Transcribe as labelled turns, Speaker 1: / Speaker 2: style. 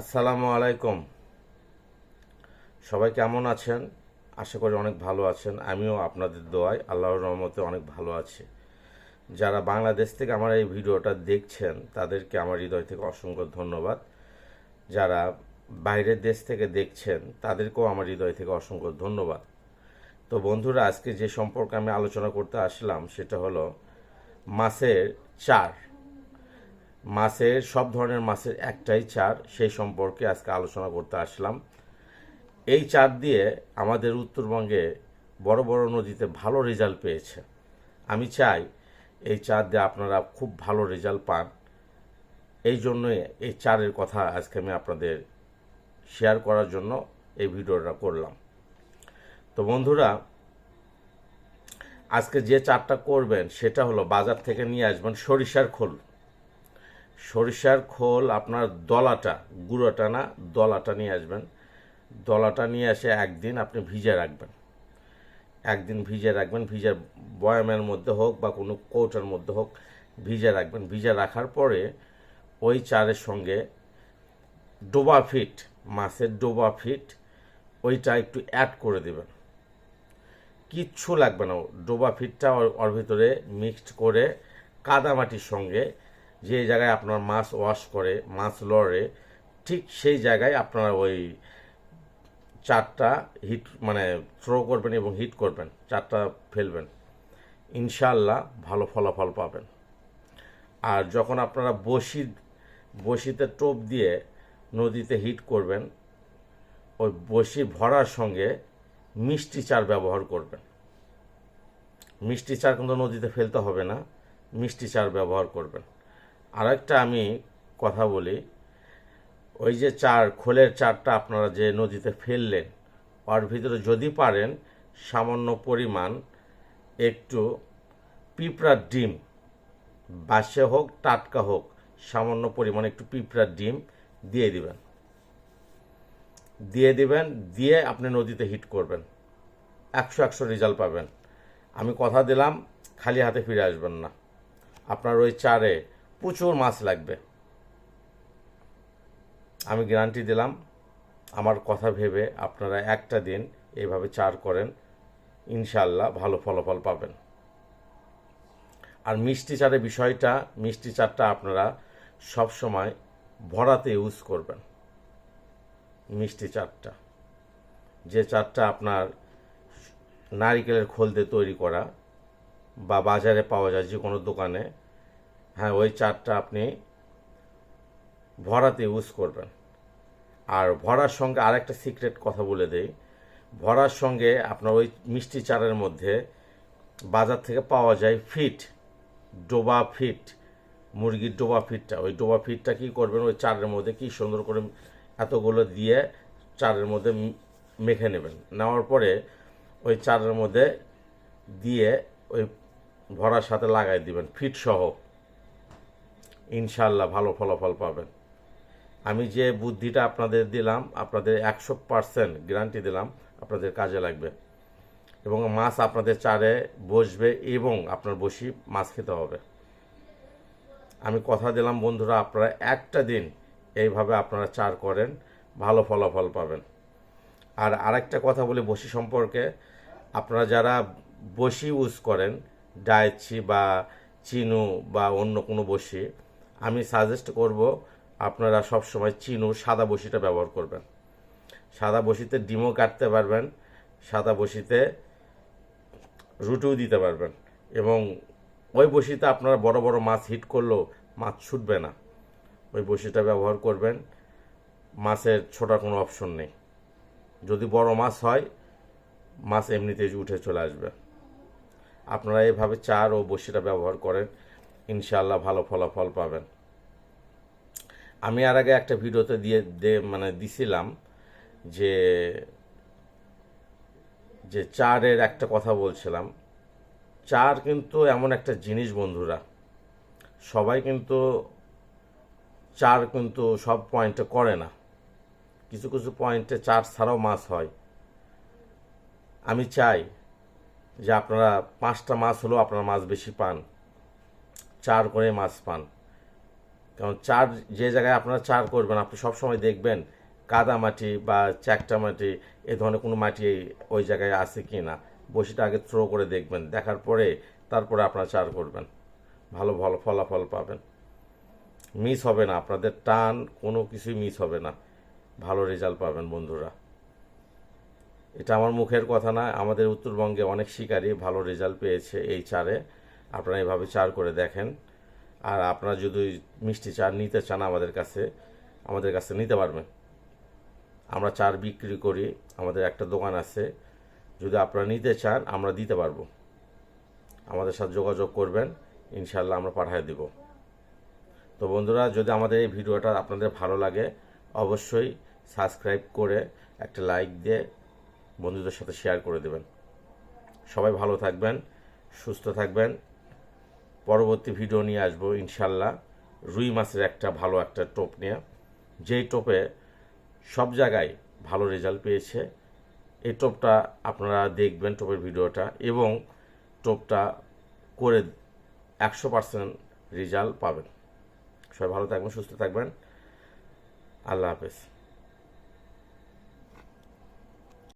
Speaker 1: আসসালামু আলাইকুম। সবাই কেমন আছেন? আশা করি অনেক ভালো আছেন। আমিও আপনাদের দোয়ায় আল্লাহর রহমতে অনেক ভালো আছি। যারা বাংলাদেশ থেকে আমার এই ভিডিওটা দেখছেন, তাদেরকে আমার হৃদয় থেকে অসংখ্য ধন্যবাদ। যারা বাইরের দেশ থেকে দেখছেন, তাদেরকেও আমার হৃদয় থেকে অসংখ্য ধন্যবাদ। তো বন্ধুরা, আজকে যে সম্পর্কে আমি আলোচনা করতে আসলাম, সেটা হলো মাসের চার। মাছের সব ধরনের মাছের একটাই চার, সেই সম্পর্কে আজকে আলোচনা করতে আসলাম। এই চার দিয়ে আমাদের উত্তরবঙ্গে বড় বড় নদীতে ভালো রেজাল্ট পেয়েছে। আমি চাই এই চার দিয়ে আপনারা খুব ভালো রেজাল্ট পান। এই জন্যই এই চারের কথা আজকে আমি আপনাদের শেয়ার করার জন্য এই ভিডিওটা করলাম। তো বন্ধুরা, আজকে যে চারটা করবেন, সেটা হলো বাজার থেকে নিয়ে আসবেন সরিষার খোল। সরিষার খোল, আপনার দলাটা, গুঁড়োটা না, দলাটা নিয়ে আসবেন। দলাটা নিয়ে এসে একদিন আপনি ভিজে রাখবেন। একদিন ভিজে রাখবেন, ভিজে বয়ামের মধ্যে হোক বা কোনো কৌটার মধ্যে হোক, ভিজে রাখবেন। ভিজে রাখার পরে ওই চারের সঙ্গে ডোবা ফিট, মাছের ডোবা ফিট, ওইটা একটু অ্যাড করে দেবেন। কিচ্ছু লাগবে না। ডোবা ফিটটা ওর- ওর ভিতরে মিক্সড করে কাদামাটির সঙ্গে যে জায়গায় আপনার মাছ ওয়াশ করে, মাছ লড়ে, ঠিক সেই জায়গায় আপনারা ওই চারটা হিট মানে থ্রো করবেন এবং হিট করবেন, চারটা ফেলবেন। ইনশাল্লাহ ভালো ফলাফল পাবেন। আর যখন আপনারা বসি, বসিতে টোপ দিয়ে নদীতে হিট করবেন, ওই বসি ভরার সঙ্গে মিষ্টি চার ব্যবহার করবেন। মিষ্টি চার কিন্তু নদীতে ফেলতে হবে না, মিষ্টি চার ব্যবহার করবেন। আরেকটা আমি কথা বলি, ওই যে চার, খোলের চারটা আপনারা যে নদীতে ফেললেন, ওর ভিতরে যদি পারেন সামান্য পরিমাণ একটু পিঁপড়ার ডিম, বাসে হোক, টাটকা হোক, সামান্য পরিমাণ একটু পিঁপড়ার ডিম দিয়ে দিবেন। দিয়ে দিবেন, দিয়ে আপনি নদীতে হিট করবেন। একশো একশো রেজাল্ট পাবেন। আমি কথা দিলাম, খালি হাতে ফিরে আসবেন না। আপনার ওই চারে প্রচুর মাছ লাগবে। আমি গ্যারান্টি দিলাম। আমার কথা ভেবে আপনারা একটা দিন এইভাবে চার করেন ইনশাল্লাহ ভালো ফলাফল পাবেন। আর মিষ্টি চারের বিষয়টা, মিষ্টি চারটা আপনারা সব সময় ভরাতে ইউজ করবেন, মিষ্টি চারটা যে চারটা আপনার নারিকেলের খোল দিয়ে তৈরি করা বা বাজারে পাওয়া যায় যে কোনো দোকানে হ্যাঁ ওই চারটা আপনি ভরাতে ইউজ করবেন। আর ভরার সঙ্গে আরেকটা সিক্রেট কথা বলে দেই। ভরার সঙ্গে আপনার ওই মিষ্টি চারের মধ্যে বাজার থেকে পাওয়া যায় ফিট ডোবা ফিট মুরগির ডোবা ফিটটা ওই ডোবা ফিটটা কি করবেন? ওই চারের মধ্যে কি সুন্দর করে এতগুলো দিয়ে চারের মধ্যে মেখে নেবেন। নেওয়ার পরে ওই চারের মধ্যে দিয়ে ওই ভরার সাথে লাগাই দিবেন ফিট সহ। ইনশাল্লাহ ভালো ফলাফল পাবেন। আমি যে বুদ্ধিটা আপনাদের দিলাম, আপনাদের একশো পার্সেন্ট গ্যারান্টি দিলাম, আপনাদের কাজে লাগবে। এবং মাছ আপনাদের চারে বসবে এবং আপনার বসি মাছ খেতে হবে। আমি কথা দিলাম, বন্ধুরা, আপনারা একটা দিন এইভাবে আপনারা চার করেন, ভালো ফলাফল পাবেন। আর আরেকটা কথা বলি, বসি সম্পর্কে। আপনারা যারা বসি ইউজ করেন ডায়েচি বা চিনু বা অন্য কোনো বসি আমি সাজেস্ট করব আপনারা সব সময় চিনু সাদা বসিটা ব্যবহার করবেন। সাদা বসিতে ডিমও কাটতে পারবেন, সাদা বসিতে রুটিও দিতে পারবেন এবং ওই বসিতে আপনারা বড় বড় মাছ হিট করলেও মাছ ছুটবে না। ওই বসিটা ব্যবহার করবেন, মাছের ছোটা কোনো অপশন নেই। যদি বড় মাছ হয়, মাছ এমনিতেই উঠে চলে আসবে। আপনারা এভাবে চার ও বসিটা ব্যবহার করেন ইনশাআল্লাহ ভালো ফলাফল পাবেন। আমি আর আগে একটা ভিডিওতে দিয়ে দে মানে দিছিলাম যে যে চারের একটা কথা বলছিলাম। চার কিন্তু এমন একটা জিনিস বন্ধুরা, সবাই কিন্তু চার কিন্তু সব পয়েন্টে করে না। কিছু কিছু পয়েন্টে চার ছাড়াও মাছ হয়। আমি চাই যে আপনারা পাঁচটা মাছ হলেও আপনারা মাছ বেশি পান। চার করে মাছ পান। কারণ চার, যে জায়গায় আপনারা চার করবেন, আপনি সবসময় দেখবেন কাদা মাটি বা চ্যাকটা মাটি, এ ধরনের কোনো মাটি ওই জায়গায় আছে কি না বসিটা আগে থ্রো করে দেখবেন, দেখার পরে তারপরে আপনারা চার করবেন। ভালো ভালো ফলাফল পাবেন। মিস হবে না, আপনাদের টান কোনো কিছুই মিস হবে না। ভালো রেজাল্ট পাবেন বন্ধুরা। এটা আমার মুখের কথা না, আমাদের উত্তরবঙ্গে অনেক শিকারী ভালো রেজাল্ট পেয়েছে এই চারে। আপনারা এভাবে চার করে দেখেন। আর আপনারা যদি মিষ্টি চার নিতে চান আমাদের কাছে আমাদের কাছে নিতে পারবেন। আমরা চার বিক্রি করি, আমাদের একটা দোকান আছে। যদি আপনারা নিতে চান, আমরা দিতে পারব। আমাদের সাথে যোগাযোগ করবেন ইনশাল্লাহ আমরা পাঠিয়ে দিব। তো বন্ধুরা, যদি আমাদের এই ভিডিওটা আপনাদের ভালো লাগে, অবশ্যই সাবস্ক্রাইব করে একটা লাইক দিয়ে বন্ধুদের সাথে শেয়ার করে দেবেন। সবাই ভালো থাকবেন, সুস্থ থাকবেন। পরবর্তী ভিডিও নিয়ে আসব, ইনশাল্লাহ। রুই মাছের একটা ভালো একটা টোপ নিয়ে। যেই টোপে সব জায়গায় ভালো রেজাল্ট পেয়েছে। এই টোপটা আপনারা দেখবেন, টোপের ভিডিওটা। এবং টোপটা করে একশো পার্সেন্ট রেজাল্ট পাবেন। সবাই ভালো থাকবেন, সুস্থ থাকবেন। আল্লাহ হাফেজ।